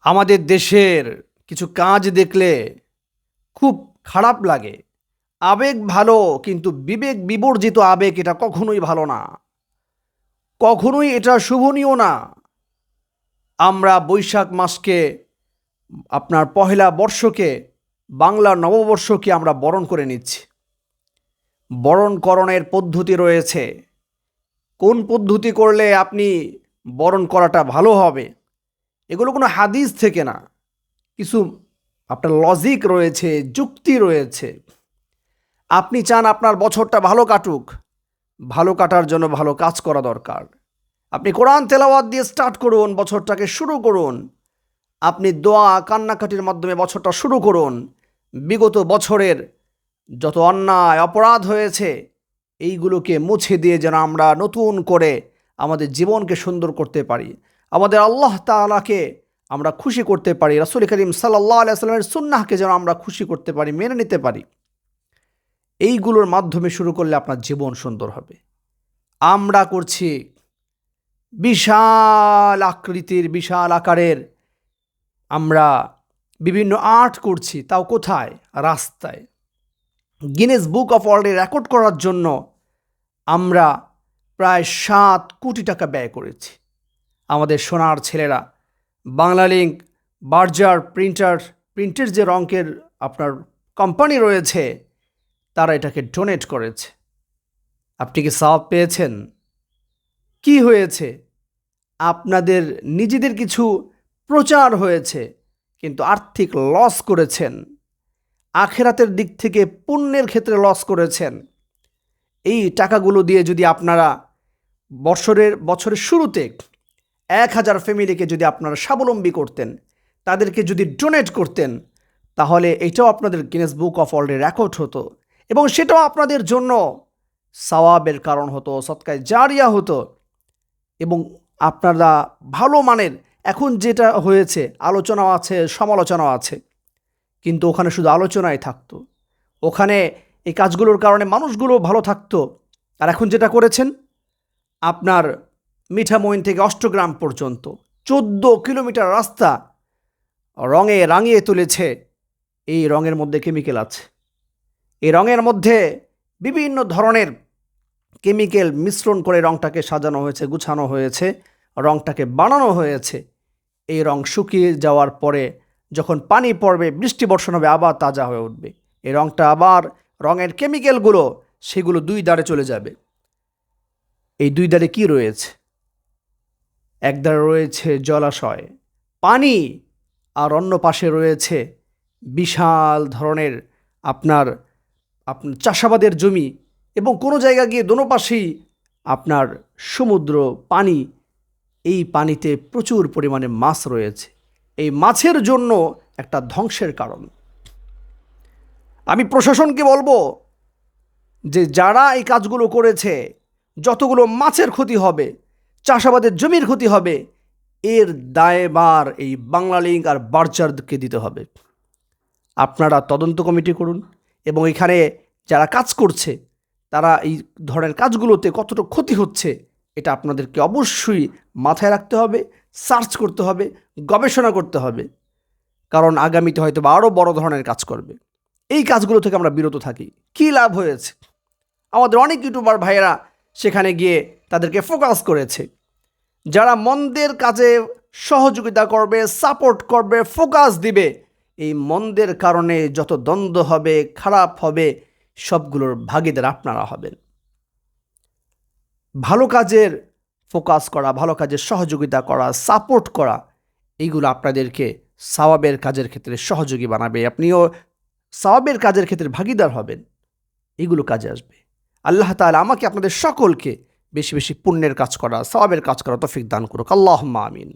আমাদের দেশের কিছু কাজ দেখলে খুব খারাপ লাগে। আবেগ ভালো, কিন্তু বিবেক, বিবর্জিত আবেগ এটা কখনোই ভালো না। কখনোই এটা শুভনীয় না। আমরা বৈশাখ মাসকে, আপনার পহেলা বর্ষকে, বাংলা নববর্ষকে আমরা বরণ করে নিচ্ছি। বরণকরণের পদ্ধতি রয়েছে। কোন পদ্ধতি করলে আপনি বরণ করাটা ভালো হবে? এগুলো কোনো হাদিস থেকে না। কিছু আপনার লজিক রয়েছে, যুক্তি রয়েছে। আপনি চান আপনার বছরটা ভালো কাটুক, ভালো কাটার জন্য ভালো কাজ করা দরকার। আপনি কোরআন তেলাওয়াত দিয়ে স্টার্ট করুন, বছরটাকে শুরু করুন। আপনি দোয়া, কান্নাকাটির মাধ্যমে বছরটা শুরু করুন। বিগত বছরের যত অন্যায়, অপরাধ হয়েছে, এইগুলোকে মুছে দিয়ে যেন আমরা নতুন করে আমাদের জীবনকে সুন্দর করতে পারি। আমাদের আল্লাহ তাআলাকে আমরা খুশি করতে পারি, রাসুল করিম সাল্লাহ আলাইস্লামের সুন্নাহকে যেন আমরা খুশি করতে পারি, মেনে নিতে পারি। এইগুলোর মাধ্যমে শুরু করলে আপনার জীবন সুন্দর হবে। আমরা করছি বিশাল আকৃতির, বিশাল আকারের, আমরা বিভিন্ন আর্ট করছি, তাও কোথায়? রাস্তায়। গিনেস বুক অফ ওয়ার্ল্ডে রেকর্ড করার জন্য আমরা প্রায় সাত কোটি টাকা ব্যয় করেছি। আমাদের সোনার ছেলেরা। বাংলা লিঙ্ক বার্জার প্রিন্টার, প্রিন্টের যে রঙের আপনার কোম্পানি রয়েছে, তারা এটাকে ডোনেট করেছে। আপনি কি সাপ পেয়েছেন? কি হয়েছে? আপনাদের নিজেদের কিছু প্রচার হয়েছে, কিন্তু আর্থিক লস করেছেন। আখেরাতের দিক থেকে পুণ্যের ক্ষেত্রে লস করেছেন। এই টাকাগুলো দিয়ে যদি আপনারা বছরের বছরের শুরুতে এক হাজার ফ্যামিলিকে যদি আপনারা স্বাবলম্বী করতেন, তাদেরকে যদি ডোনেট করতেন, তাহলে এটাও আপনাদের গিনেস বুক অফ ওয়ার্ল্ডে রেকর্ড হতো এবং সেটাও আপনাদের জন্য সওয়াবের কারণ হতো, সৎকায় জারিয়া হতো এবং আপনারা ভালো মানের, এখন যেটা হয়েছে, আলোচনাও আছে, সমালোচনাও আছে, কিন্তু ওখানে শুধু আলোচনাই থাকতো। ওখানে এই কাজগুলোর কারণে মানুষগুলো ভালো থাকতো। আর এখন যেটা করেছেন, আপনার মিঠামইন থেকে অষ্টগ্রাম পর্যন্ত চোদ্দ কিলোমিটার রাস্তা রঙে রাঙিয়ে তুলেছে। এই রঙের মধ্যে কেমিক্যাল আছে। এই রঙের মধ্যে বিভিন্ন ধরনের কেমিক্যাল মিশ্রণ করে রঙটাকে সাজানো হয়েছে, গুছানো হয়েছে, রঙটাকে বানানো হয়েছে। এই রং শুকিয়ে যাওয়ার পরে যখন পানি পড়বে, বৃষ্টি বর্ষণ হবে, আবার তাজা হয়ে উঠবে। এই রঙটা আবার রঙের কেমিক্যালগুলো সেগুলো দুই দাঁড়ে চলে যাবে। এই দুই দাঁড়ে কি রয়েছে? এক ধারে রয়েছে জলাশয়, পানি, আর অন্য পাশে রয়েছে বিশাল ধরনের আপনার আপনার চাষাবাদের জমি এবং কোনো জায়গা গিয়ে দোনো পাশেই আপনার সমুদ্র, পানি। এই পানিতে প্রচুর পরিমাণে মাছ রয়েছে। এই মাছের জন্য একটা ধ্বংসের কারণ। আমি প্রশাসনকে বলব যে যারা এই কাজগুলো করেছে, যতগুলো মাছের ক্ষতি হবে চাষাবাদের জমির ক্ষতি হবে। এর দায়বার এই বাংলা লিঙ্ক আর বার্জারকে দিতে হবে। আপনারা তদন্ত কমিটি করুন এবং এখানে যারা কাজ করছে, তারা এই ধরনের কাজগুলোতে কতটা ক্ষতি হচ্ছে, এটা আপনাদেরকে অবশ্যই মাথায় রাখতে হবে, সার্চ করতে হবে, গবেষণা করতে হবে। কারণ আগামীতে হয়তো বা আরও বড় ধরনের কাজ করবে। এই কাজগুলো থেকে আমরা বিরত থাকি। কী লাভ হয়েছে? আমাদের অনেক ইউটিউবার ভাইয়েরা সেখানে গিয়ে তাদেরকে ফোকাস করেছে। যারা মন্দের কাজে সহযোগিতা করবে সাপোর্ট করবে ফোকাস দিবে, এই মন্দের কারণে যত দ্বন্দ্ব হবে, খারাপ হবে, সবগুলোর ভাগিদার আপনারা হবেন। ভালো কাজের ফোকাস করা, ভালো কাজের সহযোগিতা করা সাপোর্ট করা, এইগুলো আপনাদেরকে সাওয়াবের কাজের ক্ষেত্রে সহযোগী বানাবে। আপনিও সাওয়াবের কাজের ক্ষেত্রে ভাগিদার হবেন। এগুলো কাজে আসবে। আল্লাহ তাআলা আমাকে, আপনাদের সকলকে বেশি বেশি পুণ্যের কাজ করা সবাবের কাজ করা তফিক দান করুক। আল্লাহ আমিন।